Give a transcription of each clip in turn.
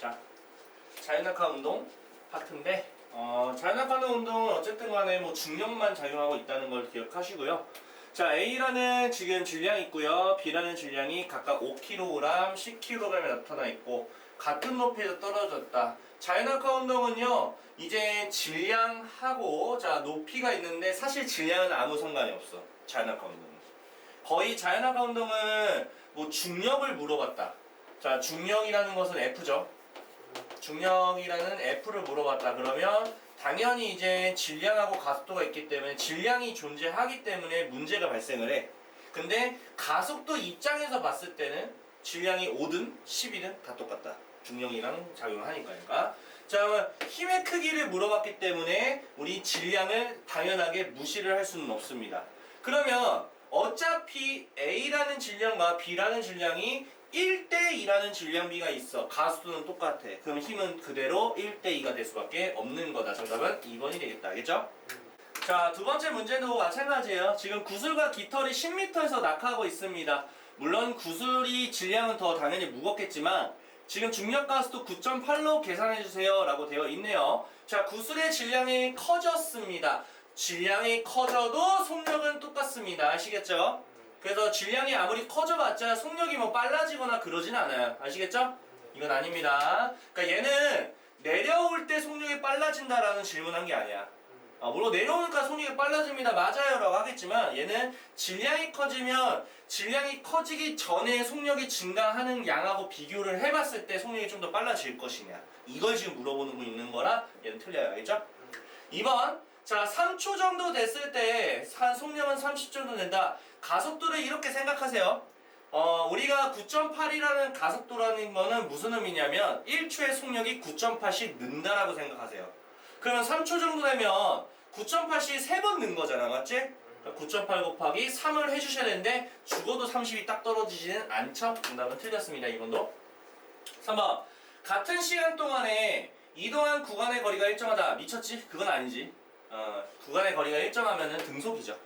자, 자연낙하 운동 파트인데 어, 자연낙하는 운동은 어쨌든 간에 뭐 중력만 작용하고 있다는 걸 기억하시고요. 자, A라는 지금 질량이 있고요. B라는 질량이 각각 5kg, 10kg에 나타나 있고 같은 높이에서 떨어졌다. 자연낙하 운동은요. 이제 질량하고 자, 높이가 있는데 사실 질량은 아무 상관이 없어. 자연낙하 운동은. 거의 자연낙하 운동은 뭐 중력을 물어봤다. 자, 중력이라는 것은 F죠. 중력이라는 F를 물어봤다. 그러면 당연히 이제 질량하고 가속도가 있기 때문에 질량이 존재하기 때문에 문제가 발생을 해. 근데 가속도 입장에서 봤을 때는 질량이 5든 10이든 다 똑같다. 중력이랑 작용을 하니까. 그러니까. 자, 힘의 크기를 물어봤기 때문에 우리 질량을 당연하게 무시를 할 수는 없습니다. 그러면 어차피 A라는 질량과 B라는 질량이 1대2라는 질량비가 있어. 가속도는 똑같아. 그럼 힘은 그대로 1대2가 될 수밖에 없는 거다. 정답은 2번이 되겠다. 알겠죠? 자, 두 번째 문제도 마찬가지예요. 지금 구슬과 깃털이 10m에서 낙하하고 있습니다. 물론 구슬이 질량은 더 당연히 무겁겠지만 지금 중력 가속도 9.8로 계산해 주세요 라고 되어 있네요. 자, 구슬의 질량이 커졌습니다. 질량이 커져도 속력은 똑같습니다. 아시겠죠? 그래서 질량이 아무리 커져봤자 속력이 뭐 빨라지거나 그러진 않아요. 아시겠죠? 이건 아닙니다. 그러니까 얘는 내려올 때 속력이 빨라진다라는 질문한 게 아니야. 아, 물론 내려오니까 속력이 빨라집니다. 맞아요 라고 하겠지만 얘는 질량이 커지면 질량이 커지기 전에 속력이 증가하는 양하고 비교를 해봤을 때 속력이 좀 더 빨라질 것이냐. 이걸 지금 물어보는 거 있는 거라 얘는 틀려요. 알겠죠? 2번. 자, 3초 정도 됐을 때한 속력은 30 정도 된다. 가속도를 이렇게 생각하세요. 어, 우리가 9.8이라는 가속도라는 거는 무슨 의미냐면 1초의 속력이 9.8씩 는다라고 생각하세요. 그러면 3초 정도 되면 9.8씩 3번 는 거잖아. 맞지? 9.8 곱하기 3을 해주셔야 되는데 죽어도 30이 딱 떨어지지는 않죠? 정답은 틀렸습니다. 이번도. 3번. 같은 시간 동안에 이동한 구간의 거리가 일정하다. 미쳤지? 그건 아니지. 어, 구간의 거리가 일정하면은 등속이죠.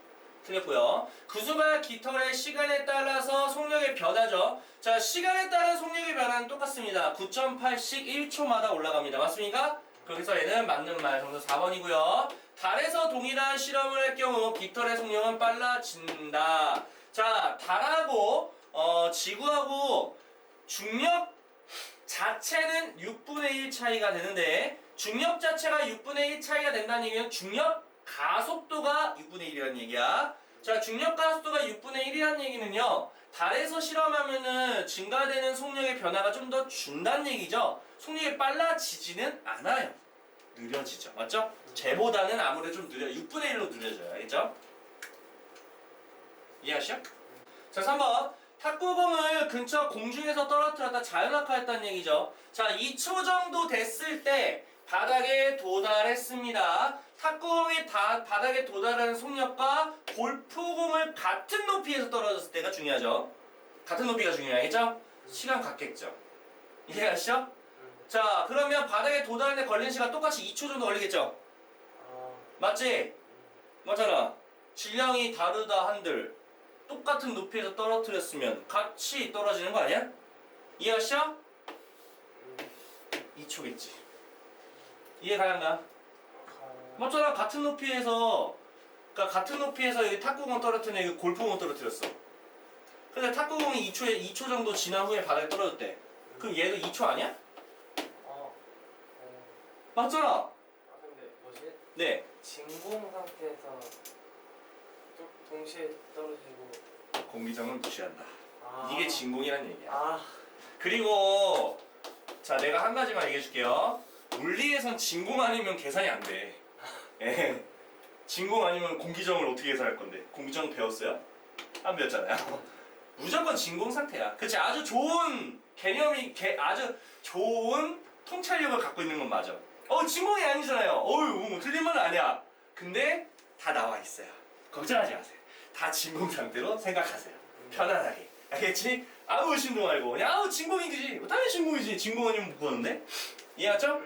틀렸고요. 구수가 깃털의 시간에 따라서 속력의 변화죠. 자, 시간에 따른 속력의 변화는 똑같습니다. 9.8씩 1초마다 올라갑니다. 맞습니까? 그래서 얘는 맞는 말 정답 4번이고요. 달에서 동일한 실험을 할 경우 깃털의 속력은 빨라진다. 자, 달하고 어, 지구하고 중력 자체는 6분의 1 차이가 되는데 중력 자체가 6분의 1 차이가 된다는 얘기는 중력 가속도가 6분의 1이라는 얘기야. 자, 중력 가속도가 6분의 1이라는 얘기는요. 달에서 실험하면은 증가되는 속력의 변화가 좀 더 준다는 얘기죠. 속력이 빨라지지는 않아요. 느려지죠. 맞죠? 쟤보다는 아무래도 좀 느려. 6분의 1로 느려져요. 알겠죠? 이해하시죠? 자, 3번. 탁구공을 근처 공중에서 떨어뜨렸다 자연낙하했다는 얘기죠. 자, 2초 정도 됐을 때 바닥에 도달했습니다. 탁구공이 다, 바닥에 도달하는 속력과 골프공을 같은 높이에서 떨어졌을 때가 중요하죠. 같은 높이가 중요하겠죠? 시간 같겠죠. 이해하시죠? 자, 그러면 바닥에 도달하는데 걸리는 시간 똑같이 2초 정도 걸리겠죠? 아, 맞지? 맞잖아. 질량이 다르다 한들 똑같은 높이에서 떨어뜨렸으면 같이 떨어지는 거 아니야? 이해하시죠? 2초겠지. 이해가 안 가? 가. 맞잖아. 같은 높이에서 그러니까 같은 높이에서 여기 탁구공 떨어뜨리는 여기 골프공 떨어뜨렸어. 근데 탁구공이 2초에 2초 정도 지난 후에 바닥에 떨어졌대. 그럼 얘도 2초 아니야? 어, 어. 맞잖아. 아 근데 뭐지? 네. 진공 상태에서 또 동시에 떨어지고. 공기정은 무시한다. 아. 이게 진공이란 얘기야. 아, 그리고 자 내가 한 가지만 얘기해 줄게요 물리에선 진공 아니면 계산이 안 돼. 예. 진공 아니면 공기정을 어떻게 계산할 건데? 공기정 배웠어요? 안 배웠잖아요. 무조건 진공 상태야. 그치 아주 좋은 개념이 개, 아주 좋은 통찰력을 갖고 있는 건 맞아. 어 진공이 아니잖아요. 어유 뭐 틀린 말은 아니야. 근데 다 나와 있어요. 걱정하지 마세요. 다 진공 상태로 생각하세요. 편안하게. 알겠지? 아무 의심도 말고 그냥 아우 진공이지. 뭐 당연히 진공이지. 진공 아니면 못 보는데. 이해했죠?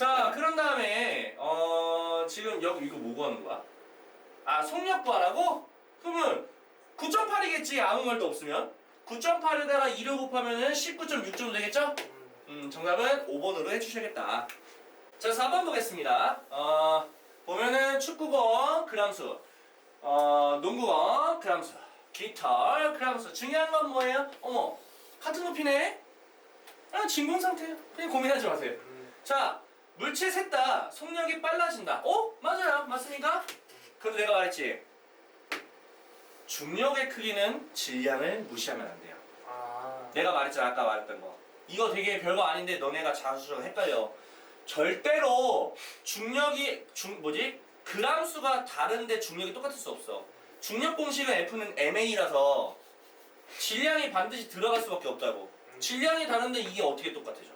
자 그런 다음에 어 지금 여기 이거 뭐 구하는 거야? 아 속력 구하라고? 그러면 9.8이겠지 아무 말도 없으면 9.8에다가 2를 곱하면은 19.6 정도 되겠죠? 음, 정답은 5번으로 해주셔야겠다. 자, 4번 보겠습니다. 어, 보면은 축구공 그람수, 어, 농구공 그람수, 깃털 그람수. 중요한 건 뭐예요? 어머, 같은 높이네? 아, 진공 상태예요. 그냥 고민하지 마세요. 음. 자, 물체 셋 다 속력이 빨라진다. 어? 맞아요. 맞습니까? 그럼 내가 말했지. 중력의 크기는 질량을 무시하면 안 돼요. 아. 내가 말했잖아 아까 말했던 거 이거 되게 별거 아닌데 너네가 자주 헷갈려 절대로 중력이 중 뭐지 그람 수가 다른데 중력이 똑같을 수 없어 중력 공식은 F는 ma라서 질량이 반드시 들어갈 수밖에 없다고 질량이 다른데 이게 어떻게 똑같아져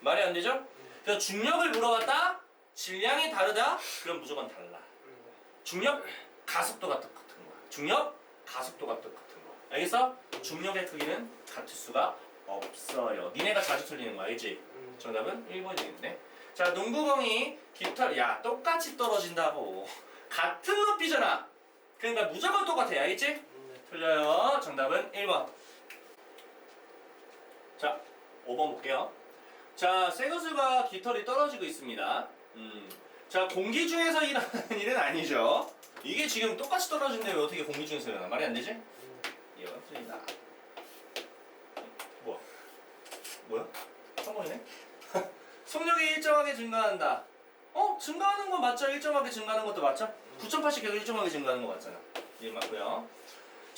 말이 안 되죠 그래서 중력을 물어봤다 질량이 다르다 그럼 무조건 달라 음. 중력 가속도가 똑같은 거야. 중력 가속도가 똑같은 거. 알겠어? 중력의 크기는 같을 수가 없어요. 니네가 자주 틀리는 거 알지? 음. 정답은 1번이겠네. 자, 농구공이 깃털 야 똑같이 떨어진다고. 같은 높이잖아. 그러니까 무조건 똑같아. 알겠지? 음. 네. 틀려요. 정답은 1번. 자, 5번 볼게요. 자, 세그수가 깃털이 떨어지고 있습니다. 음. 자, 공기 중에서 일어나는 일은 아니죠. 이게 지금 똑같이 떨어진데 왜 어떻게 공기 중에서 일어나? 말이 안 되지? 음. 이건 틀린다. 뭐야? 뭐야? 성공이네? 속력이 일정하게 증가한다. 어? 증가하는 거 맞죠? 일정하게 증가하는 것도 맞죠? 9.8씩 계속 일정하게 증가하는 거 맞잖아. 예, 맞고요.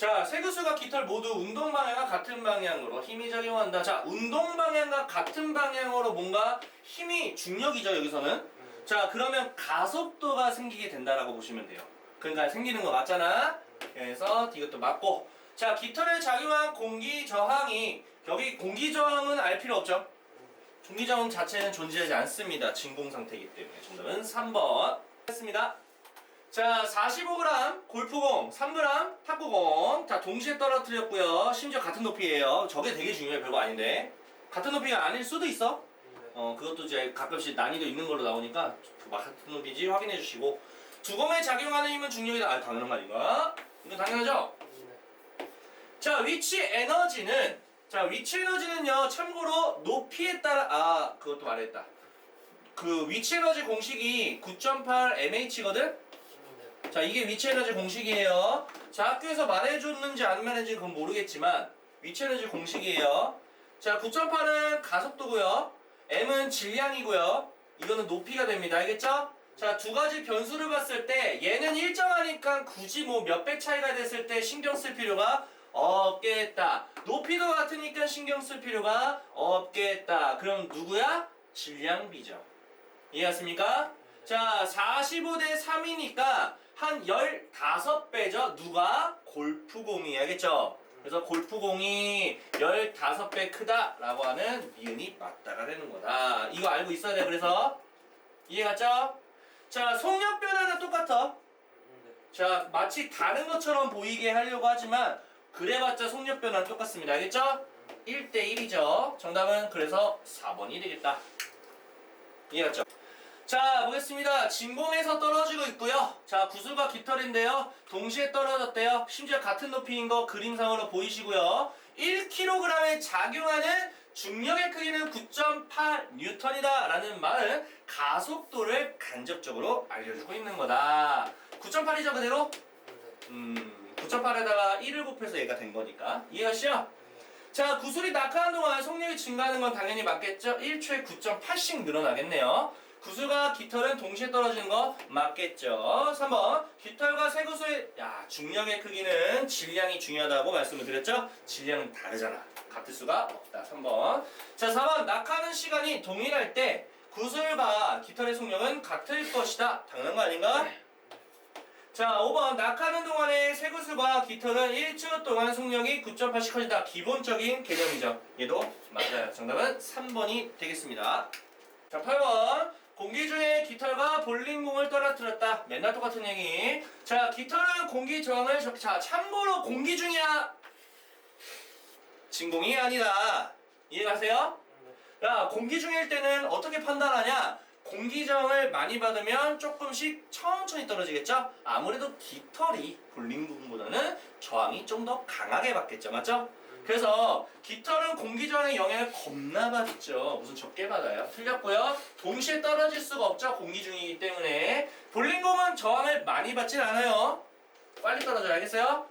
자, 세그수가 깃털 모두 운동 방향과 같은 방향으로 힘이 작용한다. 자, 운동 방향과 같은 방향으로 뭔가 힘이 중력이죠, 여기서는. 음. 자, 그러면 가속도가 생기게 된다라고 보시면 돼요. 그러니까 생기는 거 맞잖아. 그래서 이것도 맞고. 자, 깃털에 작용한 공기 저항이 여기 공기 저항은 알 필요 없죠. 공기 저항 자체는 존재하지 않습니다. 진공 상태이기 때문에 정답은 3번. 했습니다. 자, 45g 골프공, 3g 탁구공. 자, 동시에 떨어뜨렸고요. 심지어 같은 높이예요. 저게 되게 중요해. 별거 아닌데. 같은 높이가 아닐 수도 있어. 어, 그것도 이제 가끔씩 난이도 있는 걸로 나오니까 그 같은 높이지 확인해 주시고. 두검에 작용하는 힘은 중력이다. 아, 당연한 거 아닌가? 이거 당연하죠? 음. 자, 위치 에너지는 자, 위치 에너지는요. 참고로 높이에 따라 아, 그것도 말했다. 그 위치 에너지 공식이 9.8 mh거든. 자, 이게 위치 에너지 공식이에요. 자, 학교에서 말해줬는지 안 말해줬는지 그건 모르겠지만 위치 에너지 공식이에요. 자, 9.8은 가속도고요. m은 질량이고요. 이거는 높이가 됩니다. 알겠죠? 자, 두 가지 변수를 봤을 때 얘는 일정하니까 굳이 뭐 몇 배 차이가 됐을 때 신경 쓸 필요가 없겠다. 높이도 같으니까 신경 쓸 필요가 없겠다. 그럼 누구야? 질량비죠. 이해했습니까? 자, 45대 3이니까 한 15배죠. 누가? 골프공이. 알겠죠? 그래서 골프공이 15배 크다라고 하는 미은이 맞다가 되는 거다. 이거 알고 있어야 돼. 그래서 이해갔죠? 자, 속력 변화는 똑같아. 자, 마치 다른 것처럼 보이게 하려고 하지만 그래봤자 속력 변화는 똑같습니다. 알겠죠? 1대 1이죠. 정답은 그래서 4번이 되겠다. 이해갔죠? 자, 보겠습니다. 진공에서 떨어지고 있고요. 자, 구슬과 깃털인데요. 동시에 떨어졌대요. 심지어 같은 높이인 거 그림상으로 보이시고요. 1kg에 작용하는 중력의 크기는 9.8 뉴턴이다 라는 말은 가속도를 간접적으로 알려주고 있는 거다. 9.8이죠 그대로? 음, 9.8에다가 1을 곱해서 얘가 된 거니까 이해하시죠? 자, 구슬이 낙하한 동안 속력이 증가하는 건 당연히 맞겠죠? 1초에 9.8씩 늘어나겠네요. 구슬과 깃털은 동시에 떨어지는 거 맞겠죠? 3번 깃털과 쇠구슬의 야 중력의 크기는 질량이 중요하다고 말씀을 드렸죠? 질량은 다르잖아. 같을 수가 없다. 3번 자 4번 낙하는 시간이 동일할 때 구슬과 깃털의 속력은 같을 것이다. 당연한 거 아닌가? 자, 5번 낙하는 동안에 쇠구슬과 깃털은 1초 동안 속력이 9.8씩 커진다. 기본적인 개념이죠. 얘도 맞아요. 정답은 3번이 되겠습니다. 자, 8번 공기 중에 깃털과 볼링공을 떨어뜨렸다. 맨날 똑같은 얘기. 자, 깃털은 공기 저항을 적... 자, 참고로 공기 중이야. 진공이 아니다. 이해가세요? 야, 공기 중일 때는 어떻게 판단하냐? 공기 저항을 많이 받으면 조금씩 천천히 떨어지겠죠? 아무래도 깃털이 볼링공보다는 저항이 좀 더 강하게 받겠죠, 맞죠? 음. 그래서 깃털은 공기 저항의 영향을 겁나 받죠. 무슨 적게 받아요? 틀렸고요. 동시에 떨어질 수가 없죠. 공기 중이기 때문에. 볼링공은 저항을 많이 받진 않아요. 빨리 떨어져요. 알겠어요?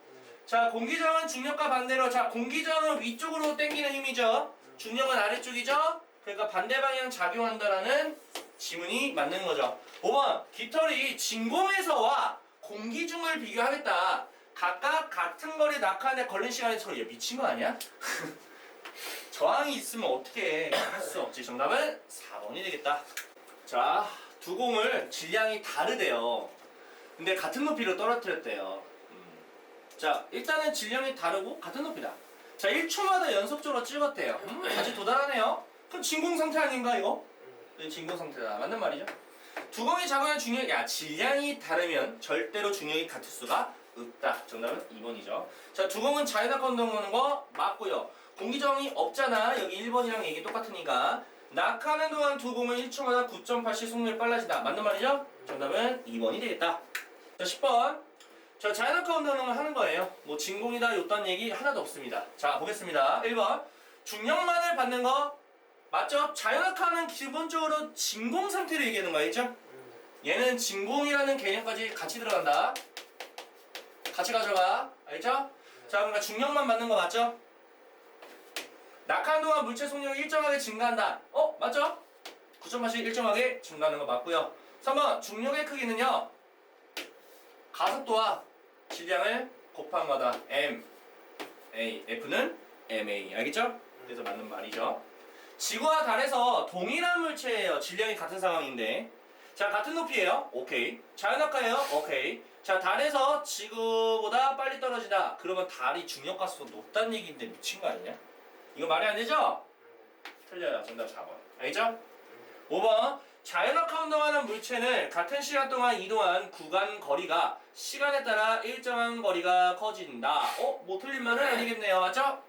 자, 공기 저항은 중력과 반대로 자, 공기 저항은 위쪽으로 당기는 힘이죠. 중력은 아래쪽이죠. 그러니까 반대 방향 작용한다라는 지문이 맞는 거죠. 5번 깃털이 진공에서와 공기 중을 비교하겠다. 각각 같은 거리 낙하하는데 걸린 시간이 서로 얘 미친 거 아니야? 저항이 있으면 어떻게 할 수 없지. 정답은 4번이 되겠다. 자, 두 공을 질량이 다르대요. 근데 같은 높이로 떨어뜨렸대요. 음. 자, 일단은 질량이 다르고 같은 높이다. 자, 1초마다 연속적으로 찍었대요. 음, 다시 도달하네요. 그럼 진공 상태 아닌가 이거? 네, 진공 상태다. 맞는 말이죠? 두 공이 작용하는 중력, 야 질량이 다르면 절대로 중력이 같을 수가 없다. 정답은 2번이죠. 자, 두 공은 자연낙하 운동하는 거 맞고요. 공기 저항이 없잖아. 여기 1번이랑 얘기 똑같으니까. 낙하는 동안 두 공은 1초마다 9.8씩 속력이 빨라진다. 맞는 말이죠? 정답은 2번이 되겠다. 자, 10번. 자, 자연낙하 운동을 하는 거예요. 뭐 진공이다, 요딴 얘기 하나도 없습니다. 자, 보겠습니다. 1번. 중력만을 받는 거 맞죠? 자연낙하는 기본적으로 진공 상태를 얘기하는 거 알죠? 얘는 진공이라는 개념까지 같이 들어간다. 같이 가져가. 알죠? 자, 그러니까 중력만 받는 거 맞죠? 낙하는 동안 물체 속력이 일정하게 증가한다. 어? 맞죠? 9.8씩 일정하게 증가하는 거 맞고요. 3번 중력의 크기는요. 가속도와 질량을 곱한 거다. m, a, f는 ma. 알겠죠? 그래서 맞는 말이죠. 지구와 달에서 동일한 물체예요. 질량이 같은 상황인데. 자, 같은 높이에요. 오케이. 자연낙하예요. 오케이. 자, 달에서 지구보다 빨리 떨어지다. 그러면 달이 중력 가속도 높다는 얘기인데 미친 거 아니냐? 이거 말이 안 되죠? 틀려요. 정답 4번. 알겠죠? 5번. 자연낙하 운동하는 물체는 같은 시간 동안 이동한 구간 거리가 시간에 따라 일정한 거리가 커진다. 어? 뭐 틀린 말은 아니겠네요. 맞죠?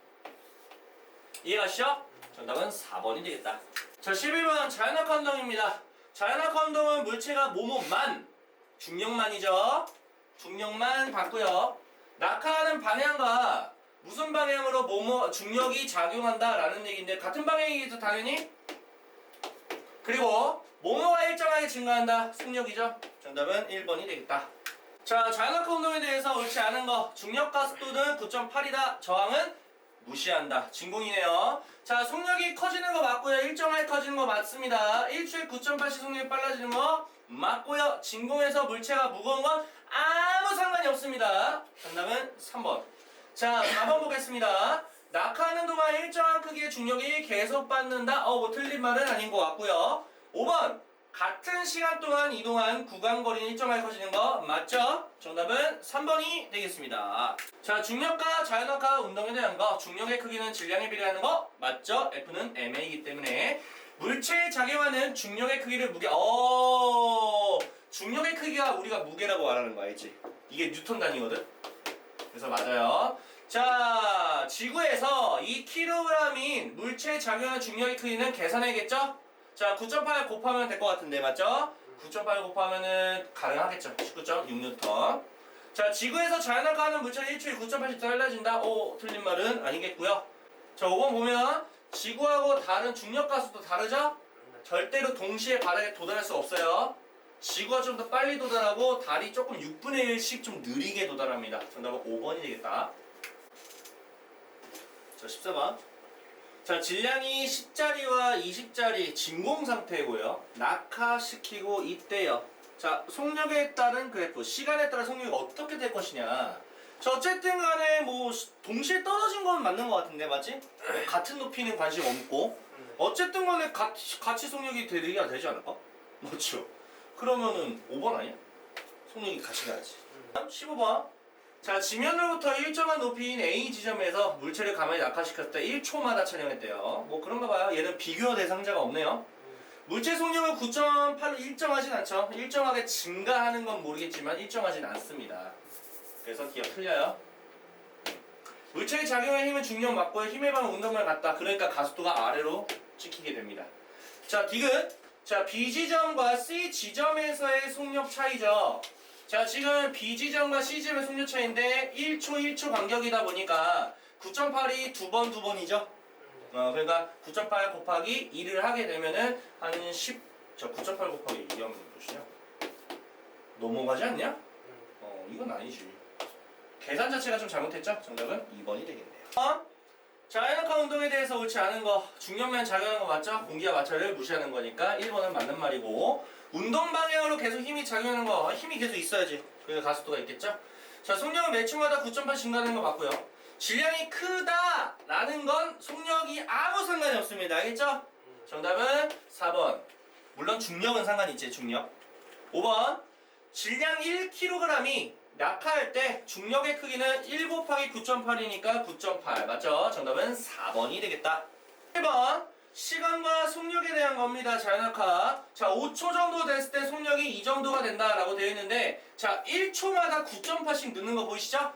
이해가시죠? 정답은 4번이 되겠다. 자, 11번 자연낙하 운동입니다. 자연낙하 운동은 물체가 모모만 중력만이죠. 중력만 받고요. 낙하하는 방향과 무슨 방향으로 모모 중력이 작용한다라는 얘기인데 같은 방향이겠죠 당연히. 그리고 모모가 일정하게 증가한다 속력이죠. 정답은 1번이 되겠다. 자, 자연낙하 운동에 대해서 옳지 않은 거 중력 가속도는 9.8이다. 저항은 무시한다. 진공이네요. 자, 속력이 커지는 거 맞고요. 일정하게 커지는 거 맞습니다. 1초에 9.8씩 속력이 빨라지는 거 맞고요. 진공에서 물체가 무거운 건 아무 상관이 없습니다. 정답은 3번. 자, 4번 보겠습니다. 낙하하는 동안 일정한 크기의 중력이 계속 받는다. 어, 뭐 틀린 말은 아닌 것 같고요. 5번. 같은 시간 동안 이동한 구간 거리는 일정하게 커지는 거 맞죠? 정답은 3번이 되겠습니다. 자, 중력과 자연낙하 운동에 대한 거, 중력의 크기는 질량에 비례하는 거 맞죠? F는 ma이기 때문에 물체에 작용하는 중력의 크기를 무게, 어, 중력의 크기가 우리가 무게라고 말하는 거 알지? 이게 뉴턴 단위거든. 그래서 맞아요. 자, 지구에서 2kg인 물체에 작용하는 중력의 크기는 계산해야겠죠? 자, 9.8 곱하면 될 것 같은데, 맞죠? 9.8 곱하면은 가능하겠죠. 19.6N. 자, 지구에서 자연낙하하는 물체는 1초에 9.8씩 달라진다. 오, 틀린 말은 아니겠고요. 자, 5번 보면 지구하고 다른 중력 가속도 다르죠? 절대로 동시에 바닥에 도달할 수 없어요. 지구가 좀 더 빨리 도달하고 달이 조금 6분의 1씩 좀 느리게 도달합니다. 정답은 5번이 되겠다. 자, 14번. 자, 질량이 10짜리와 20짜리 진공 상태고요. 낙하시키고 있대요. 자, 속력에 따른 그래프, 시간에 따라 속력이 어떻게 될 것이냐. 자, 어쨌든 간에 뭐 시- 동시에 떨어진 건 맞는 것 같은데, 맞지? 같은 높이는 관심 없고. 어쨌든 간에 같이, 같이 속력이 되리야 되지 않을까? 맞죠? 그러면은 5번 아니야? 속력이 같이 가야지. 15번. 자, 지면으로부터 일정한 높이인 A 지점에서 물체를 가만히 낙하시켰을 때 1초마다 촬영했대요. 뭐 그런가 봐요. 얘는 비교 대상자가 없네요. 물체 속력은 9.8로 일정하진 않죠. 일정하게 증가하는 건 모르겠지만 일정하진 않습니다. 그래서 기억 틀려요. 물체의 작용의 힘은 중력 맞고 힘에 반응 운동을 같다. 그러니까 가속도가 아래로 찍히게 됩니다. 자, 디귿. 자, B 지점과 C 지점에서의 속력 차이죠. 자, 지금 B 지점과 C 지점의 속력 차이인데 1초 1초 간격이다 보니까 9.8이 두 번 두 번이죠. 네. 어, 그러니까 9.8 곱하기 2를 하게 되면은 한 10, 저 9.8 곱하기 2 하면 몇이냐? 넘어가지 않냐? 음. 어, 이건 아니지. 계산 자체가 좀 잘못했죠? 정답은 2번이 되겠네요. 어? 자연학과 운동에 대해서 옳지 않은 거, 중력면 작용하는 거 맞죠? 공기와 마찰을 무시하는 거니까 1번은 맞는 말이고 운동 방향으로 계속 힘이 작용하는 거, 어, 힘이 계속 있어야지. 그래야 가속도가 있겠죠? 자, 속력은 매 초마다 9.8 증가하는 거 맞고요. 질량이 크다라는 건 속력이 아무 상관이 없습니다. 알겠죠? 정답은 4번. 물론 중력은 상관이 있지, 중력. 5번. 질량 1kg이 낙하할 때 중력의 크기는 1 곱하기 9.8이니까 9.8. 맞죠? 정답은 4번이 되겠다. 1번. 시간과 속력에 대한 겁니다. 자연학화. 자, 5초 정도 됐을 때 속력이 이 정도가 된다라고 되어 있는데, 자, 1초마다 9.8씩 넣는 거 보이시죠?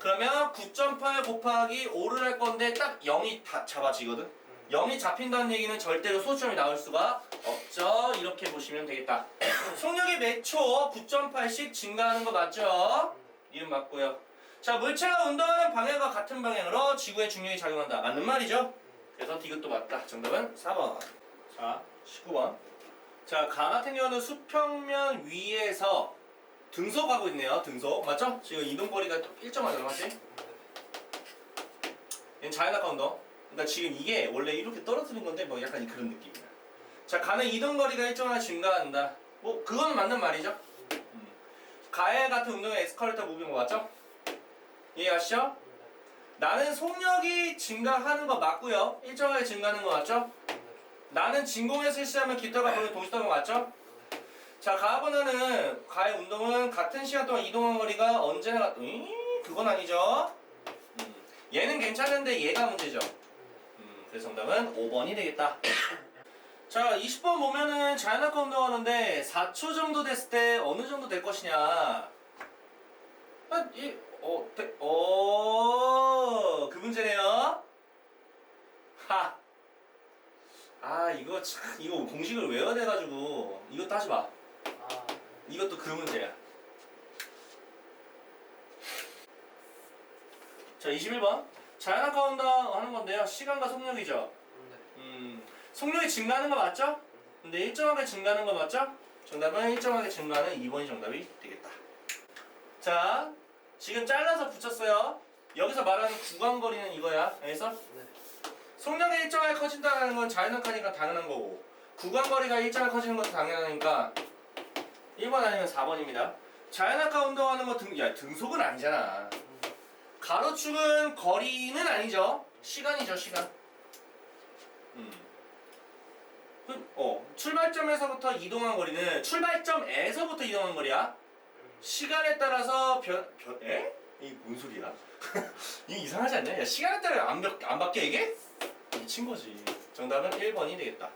그러면 9.8 곱하기 5를 할 건데 딱 0이 다 잡아지거든. 0이 잡힌다는 얘기는 절대로 소점이 나올 수가 없죠. 이렇게 보시면 되겠다. 속력이 몇초 9.8씩 증가하는 거 맞죠? 이름 맞고요. 자, 물체가 운동하는 방향과 같은 방향으로 지구의 중력이 작용한다. 맞는 말이죠? 그래서 디귿도 맞다. 정답은 4번. 자, 19번. 자, 강 같은 경우는 수평면 위에서 등속하고 있네요. 등속. 맞죠? 지금 이동거리가 일정하게 나왔지? 얘는 자연학과 운동. 그러니까 지금 이게 원래 이렇게 떨어뜨린 건데 뭐 약간 그런 느낌이야. 자, 가는 이동 거리가 일정하게 증가한다. 뭐 그건 맞는 말이죠. 음. 가해 같은 운동의 에스컬레이터 무빙 맞죠? 이해하시죠? 나는 속력이 증가하는 거 맞고요. 일정하게 증가하는 거 맞죠? 나는 진공에 실시하면 기타가 보는 도시다는 거 맞죠? 자, 가하번호는 가해 운동은 같은 시간 동안 이동한 거리가 언제나 같... 음, 그건 아니죠. 음, 얘는 괜찮은데 얘가 문제죠. 음, 그래서 정답은 5번이 되겠다. 자, 20번 보면은 자연학과 운동하는데 4초 정도 됐을 때 어느 정도 될 것이냐. 아, 이, 어, 대, 어, 그 문제네요. 하. 아, 이거 참, 이거 공식을 외워야 돼가지고 이거 따지 마. 아, 이것도 그 문제야. 자, 21번. 자연학과 운동 하는 건데요. 시간과 속력이죠. 네. 음, 속력이 증가하는 거 맞죠? 근데 일정하게 증가하는 거 맞죠? 정답은 일정하게 증가하는 2번이 정답이 되겠다. 자, 지금 잘라서 붙였어요. 여기서 말하는 구간거리는 이거야. 알겠어? 네. 속력이 일정하게 커진다는 건 자연학하니까 당연한 거고 구간거리가 일정하게 커지는 것도 당연하니까 1번 아니면 4번입니다. 자연학과 운동하는 거 등, 야, 등속은 아니잖아. 가로축은 거리는 아니죠. 시간이죠, 시간. 음. 그, 어, 출발점에서부터 이동한 거리는 출발점에서부터 이동한 거리야. 시간에 따라서 변, 변, 에? 이게 뭔 소리야? 이게 이상하지 않냐? 야, 시간에 따라 안, 바- 안 바뀌어, 이게? 미친 거지. 정답은 1번이 되겠다.